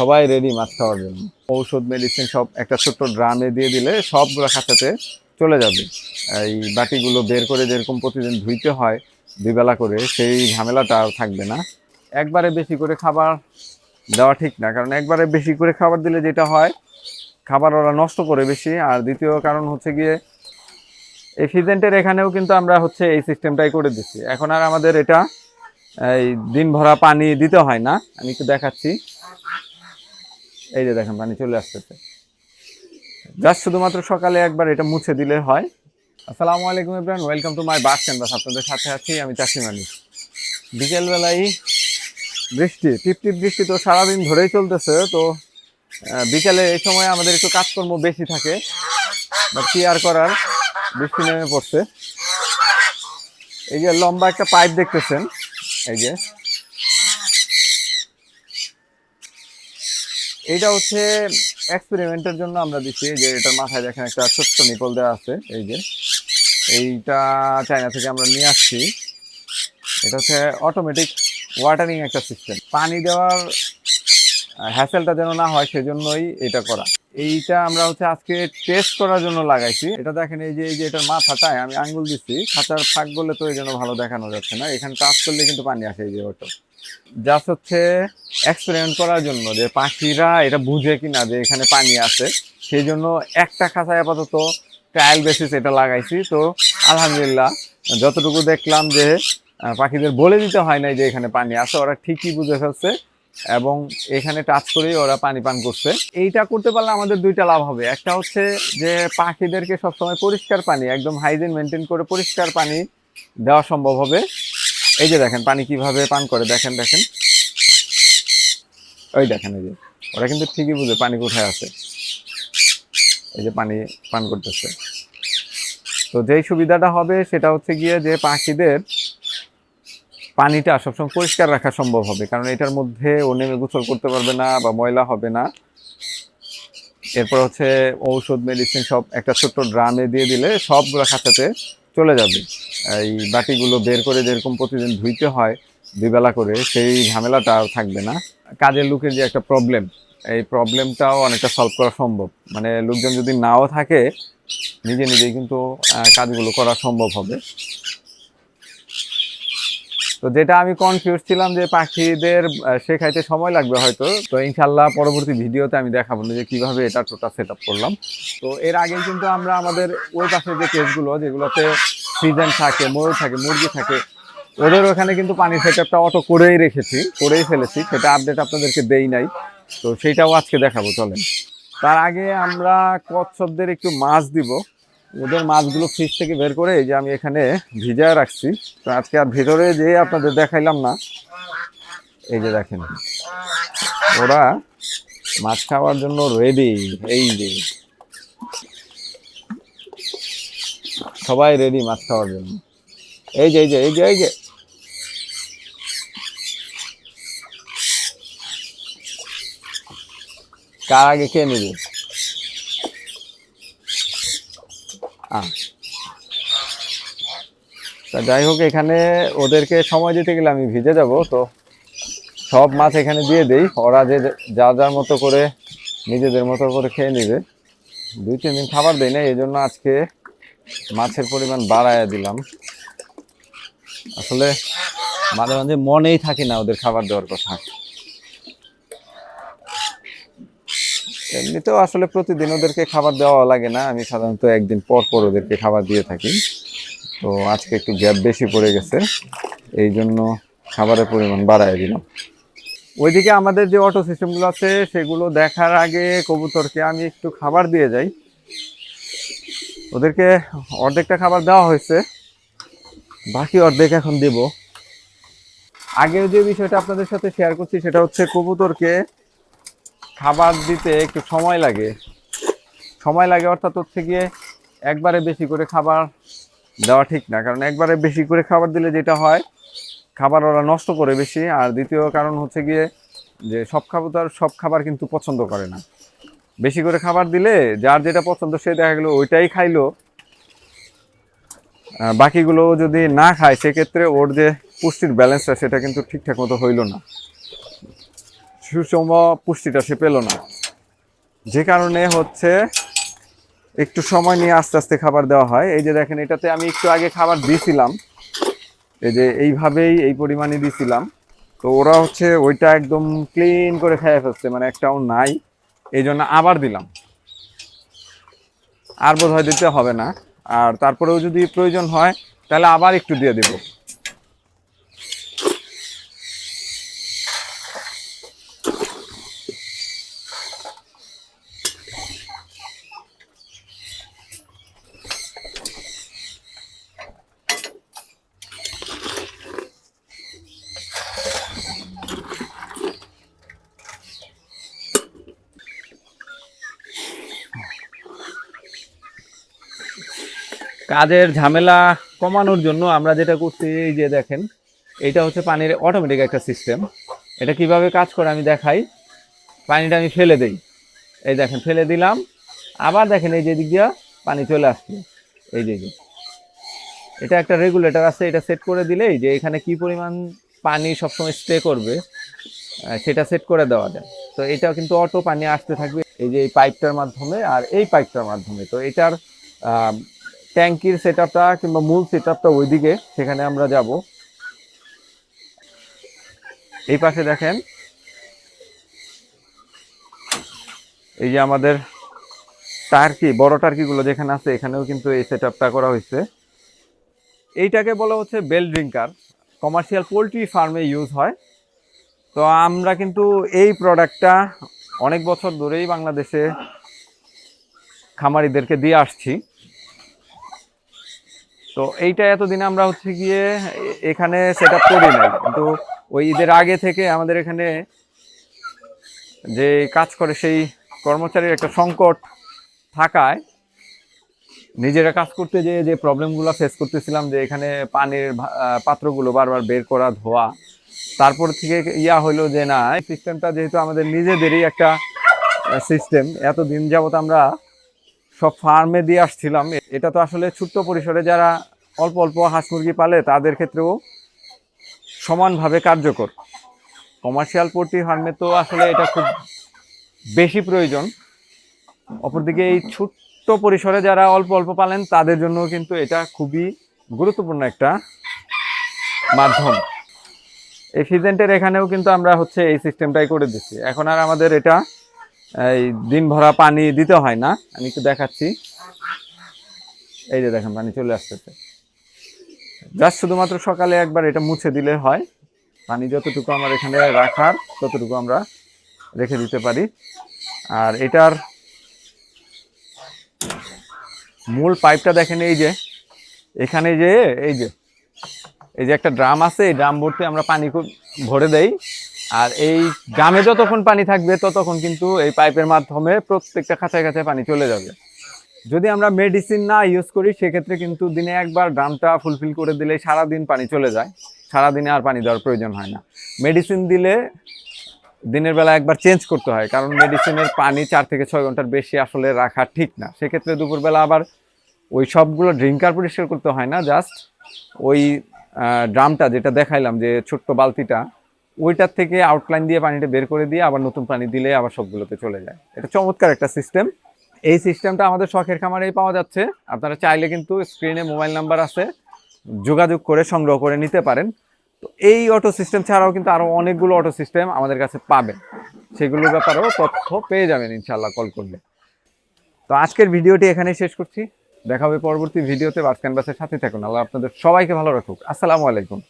সবাই রেডি মাছ খাওয়ার জন্য। ঔষধ মেডিসিন সব একটা ছোট্ট ড্রামে দিয়ে দিলে সবগুলো খাঁচাতে চলে যাবে। এই বাটিগুলো বের করে যেরকম প্রতিদিন ধুইতে হয় দুবেলা করে, সেই ঝামেলাটা আর থাকবে না। একবারে বেশি করে খাবার দেওয়া ঠিক না, কারণ একবারে বেশি করে খাবার দিলে যেটা হয়, খাবার ওরা নষ্ট করে বেশি। আর দ্বিতীয় কারণ হচ্ছে গিয়ে, এই ফিজেন্টের এখানেও কিন্তু আমরা হচ্ছে এই সিস্টেমটাই করে দিচ্ছি। এখন আর আমাদের এটা, এই দিন ভরা পানি দিতে হয় না। আমি একটু দেখাচ্ছি। এই যে দেখেন, পানি চলে আসতেছে। জাস্ট শুধুমাত্র সকালে একবার এটা মুছে দিলে হয়। আসসালামু আলাইকুম Ibrahim welcome to my bus canvas. আপনাদের সাথে আছি আমি চাষি মানুষ বিকেলবেলায় বৃষ্টি, টিপ টিপ বৃষ্টি তো সারাদিন ধরেই চলতেছে, তো বিকেলে এই সময় আমাদের একটু কাজকর্ম বেশি থাকে বা কি আর করার, বৃষ্টি নেমে পড়ছে। এই যে লম্বা একটা পাইপ দেখতেছেন, এই যে। এইটা হচ্ছে এক্সপেরিমেন্টের জন্য আমরা দিচ্ছি, যে এটার মাথায় দেখেন একটা ছোট্ট নিপল দেওয়া আছে, এই যে। এইটা চায়না থেকে আমরা নিয়ে আসছি। এটা হচ্ছে অটোমেটিক ওয়াটারিং একটা সিস্টেম পানি দেওয়ার হ্যাসেলটা যেন না হয়, সেজন্যই এটা করা। এইটা আমরা হচ্ছে আজকে টেস্ট করার জন্য লাগাইছি। এটা দেখেন, এই যে এই যে, এটার মাথাটায় আমি আঙ্গুল দিচ্ছি খাঁচার ফাঁক বলে তো এই জন্য ভালো দেখানো যাচ্ছে না। এখানে টাচ করলে কিন্তু পানি আসে এই যে ওটো জাস্ট হচ্ছে এক্সপেরিমেন্ট করার জন্য যে পাখিরা এটা বুঝে কিনা যে এখানে পানি আছে। সেই জন্য একটা খাঁচায় আপাতত ট্রায়াল বেসিস এটা লাগাইছি। তো আলহামদুলিল্লাহ, যতটুকু দেখলাম যে পাখিদের বলে দিতে হয় নাই যে এখানে পানি আছে। ওরা ঠিকই বুঝে ফেলছে। এবং এখানে টাচ করেই ওরা পানি পান করছে। এইটা করতে পারলে আমাদের দুইটা লাভ হবে। একটা হচ্ছে যে পাখিদেরকে সবসময় পরিষ্কার পানি, একদম হাইজিন মেনটেন করে পরিষ্কার পানি দেওয়া সম্ভব হবে। এই যে দেখেন, পানি কীভাবে পান করে, দেখেন দেখেন। ওই দেখেন, এই যে। ওরা কিন্তু ঠিকই বুঝে পানি কোথায় আছে। এই যে পানি পান করতেছে। তো যেই সুবিধাটা হবে সেটা হচ্ছে গিয়ে যে পাখিদের পানিটা সবসময় পরিষ্কার রাখা সম্ভব হবে, কারণ এটার মধ্যে ও নেমে গোসল করতে পারবে না বা ময়লা হবে না। এরপর হচ্ছে ঔষধ মেডিসিন সব একটা ছোট্ট ড্রামে দিয়ে দিলে সবগুলো খাঁচাতে চলে যাবে। এই বাটিগুলো বের করে যেরকম প্রতিদিন ধুইতে হয় দুই বেলা করে সেই ঝামেলাটা আর থাকবে না। কাজের লোকের যে একটা প্রবলেম এই প্রবলেমটাও অনেকটা সলভ করা সম্ভব। মানে লোকজন যদি নাও থাকে, নিজে নিজেই কিন্তু কাজগুলো করা সম্ভব হবে। তো যেটা আমি কনফিউজ ছিলাম যে পাখিদের শেখাইতে সময় লাগবে হয়তো। তো ইনশাল্লাহ পরবর্তী ভিডিওতে আমি দেখাবো যে কীভাবে এটা টোটাল সেট করলাম। তো এর আগে কিন্তু আমরা আমাদের ওই পাশে যে কেসগুলো যেগুলোতে সিজন থাকে, ময়ূর থাকে, মুরগি থাকে, ওদের ওখানে কিন্তু পানি সেট আপটা অটো করেই রেখেছি, করেই ফেলেছি। সেটা আপডেট আপনাদেরকে দেই নাই। তো সেইটাও আজকে দেখাবো, চলেন। তার আগে আমরা কচ্ছপদের একটু মাছ দিব। ওদের মাছগুলো ফ্রিজ থেকে বের করে এই যে আমি এখানে ভিজায় রাখছি। তো আজকে আর ভেতরে যে আপনাদের দেখাইলাম না। এই যে দেখেন, ওরা মাছ খাওয়ার জন্য রেডি এই যে। সবাই রেডি মাছ খাওয়ার জন্য। এই যে এই যে এই যে এই যে। কার আগে কে নেবে? তা যাই হোক, এখানে ওদেরকে সময় দিতে গেলে আমি ভিজে যাব, তো সব মাছ এখানে দিয়ে দেই। ওরা যে যা যার মতো করে নিজেদের মতো করে খেয়ে নেবে। দুই, তিন দিন খাবার দেয় না এই জন্য আজকে মাছের পরিমাণ বাড়ায় দিলাম। আসলে মাঝে মাঝে মনেই থাকে না ওদের খাবার দেওয়ার কথা। এমনিতেও আসলে প্রতিদিন ওদেরকে খাবার দেওয়া লাগে না। আমি সাধারণত একদিন পর পর ওদেরকে খাবার দিয়ে থাকি। তো আজকে একটু গ্যাপ বেশি পড়ে গেছে। এই জন্য খাবারের পরিমাণ বাড়ায় দিলাম। ওইদিকে আমাদের যে অটো সিস্টেমগুলো আছে, সেগুলো দেখার আগে কবুতরকে আমি একটু খাবার দিয়ে যাই। ওদেরকে অর্ধেকটা খাবার দেওয়া হয়েছে। বাকি অর্ধেক এখন দেব। আগেও যে বিষয়টা আপনাদের সাথে শেয়ার করছি, সেটা হচ্ছে কবুতরকে খাবার দিতে একটু সময় লাগে। সময় লাগে অর্থাৎ হচ্ছে গিয়ে একবারে বেশি করে খাবার দেওয়া ঠিক না। কারণ একবারে বেশি করে খাবার দিলে যেটা হয়, খাবার ওরা নষ্ট করে বেশি। আর দ্বিতীয় কারণ হচ্ছে গিয়ে যে সব খাবার সব খাবার কিন্তু পছন্দ করে না। বেশি করে খাবার দিলে যার যেটা পছন্দ সে দেখা গেলো ওইটাই খাইলো। বাকিগুলো যদি না খায়, সেক্ষেত্রে ওর যে পুষ্টির ব্যালেন্সটা সেটা কিন্তু ঠিকঠাক মতো হইল না। সুষম পুষ্টিটা সে পেল না। যে কারণে হচ্ছে একটু সময় নিয়ে আস্তে আস্তে খাবার দেওয়া হয়। এই যে দেখেন, এটাতে আমি একটু আগে খাবার দিয়েছিলাম এই যে এইভাবেই এই পরিমাণে দিছিলাম। তো ওরা হচ্ছে ওইটা একদম ক্লিন করে খেয়ে ফেলছে মানে একটাও নাই। এই জন্য আবার দিলাম। আর বোধ হয় দিতে হবে না। আর তারপরেও যদি প্রয়োজন হয়, তাহলে আবার একটু দিয়ে দিব। কাজের ঝামেলা কমানোর জন্য আমরা যেটা করছি, এই যে দেখেন, এটা হচ্ছে পানির অটোমেটিক একটা সিস্টেম এটা কীভাবে কাজ করে আমি দেখাই। পানিটা আমি ফেলে দেই। এই দেখেন, ফেলে দিলাম। আবার দেখেন, এই যে দিক দিয়ে পানি চলে আসছে। এই যে এটা একটা রেগুলেটর আছে, এটা সেট করে দিলেই যে এখানে কি পরিমাণ পানি সবসময় স্টে করবে সেটা সেট করে দেওয়া যায়। তো এটা কিন্তু অটো পানি আসতে থাকবে। এই যে এই পাইপটার মাধ্যমে আর এই পাইপটার মাধ্যমে। তো এটার ট্যাঙ্কির সেট কিংবা মূল সেট ওইদিকে, সেখানে আমরা যাব। এই পাশে দেখেন, এই যে আমাদের টার্কি, বড় টার্কিগুলো যেখানে আছে, এখানেও কিন্তু এই সেট করা হয়েছে। এইটাকে বলা হচ্ছে বেল ড্রিঙ্কার। কমার্শিয়াল পোলট্রি ফার্মে ইউজ হয়। তো আমরা কিন্তু এই প্রোডাক্টটা অনেক বছর ধরেই বাংলাদেশে খামারিদেরকে দিয়ে আসছি। তো এইটা এতদিন আমরা হচ্ছে গিয়ে এখানে সেট আপ করি নাই। কিন্তু ওই ঈদের আগে থেকে আমাদের এখানে যে কাজ করে সেই কর্মচারীর একটা সংকট থাকায় নিজেরা কাজ করতে যে যে প্রবলেমগুলো ফেস করতেছিলাম যে এখানে পানির পাত্রগুলো বারবার বের করা, ধোয়া, তারপর থেকে ইয়া হইল যে না সিস্টেমটা যেহেতু আমাদের নিজেদেরই একটা সিস্টেম এতদিন যাবত আমরা সব ফার্মে দিয়ে আসছিলাম। এটা তো আসলে ছোট্ট পরিসরে যারা অল্প অল্প হাঁস মুরগি পালে, তাদের ক্ষেত্রেও সমানভাবে কার্যকর। কমার্শিয়াল পোলট্রি ফার্মে তো আসলে এটা খুব বেশি প্রয়োজন। অপরদিকে এই ছোট্ট পরিসরে যারা অল্প অল্প পালেন, তাদের জন্য কিন্তু এটা খুবই গুরুত্বপূর্ণ একটা মাধ্যম। এই ফিজেন্টের এখানেও কিন্তু আমরা হচ্ছে এই সিস্টেমটাই করে দিচ্ছি। এখন আর আমাদের এটা এই দিন ভরা পানি দিতে হয় না। আমি একটু দেখাচ্ছি। এই যে দেখেন, পানি চলে আসতেছে। জাস্ট শুধুমাত্র সকালে একবার এটা মুছে দিলে হয়। পানি যতটুকু আমার এখানে রাখার, ততটুকু আমরা রেখে দিতে পারি। আর এটার মূল পাইপটা দেখেন, এই যে, এখানে যে, এই যে এই যে একটা ড্রাম আছে, এই ড্রাম ভর্তি আমরা পানি ভরে দেই। আর এই ড্রামে যতক্ষণ পানি থাকবে, ততক্ষণ কিন্তু এই পাইপের মাধ্যমে প্রত্যেকটা খাঁচায় খাঁচায় পানি চলে যাবে। যদি আমরা মেডিসিন না ইউজ করি, সেক্ষেত্রে কিন্তু দিনে একবার ড্রামটা ফুলফিল করে দিলে সারাদিন পানি চলে যায়। সারাদিনে আর পানি দেওয়ার প্রয়োজন হয় না। মেডিসিন দিলে দিনের বেলা একবার চেঞ্জ করতে হয়, কারণ মেডিসিনের পানি চার থেকে ছয় ঘণ্টার বেশি আসলে রাখা ঠিক না। সেক্ষেত্রে দুপুরবেলা আবার ওই সবগুলো ড্রিঙ্কার পরিষ্কার করতে হয় না জাস্ট ওই ড্রামটা যেটা দেখাইলাম যে ছোট্ট বালতিটা ওইটার থেকে আউটলাইন দিয়ে পানিটা বের করে দিয়ে আবার নতুন পানি দিলে আবার সবগুলোতে চলে যায়। এটা চমৎকার একটা সিস্টেম এই সিস্টেমটা আমাদের শখের খামারেই পাওয়া যাচ্ছে। আপনারা চাইলে কিন্তু স্ক্রিনে মোবাইল নাম্বার আছে, যোগাযোগ করে সংগ্রহ করে নিতে পারেন। তো এই অটো সিস্টেম ছাড়াও কিন্তু আরও অনেকগুলো অটো সিস্টেম আমাদের কাছে পাবেন। সেগুলোর ব্যাপারেও তথ্য পেয়ে যাবেন ইনশাল্লাহ কল করলে। তো আজকের ভিডিওটি এখানেই শেষ করছি। দেখা হবে পরবর্তী ভিডিওতে বাস ক্যানভাসের সাথে থাকুন। আল্লাহ আপনাদের সবাইকে ভালো রাখুক। আসসালামু আলাইকুম।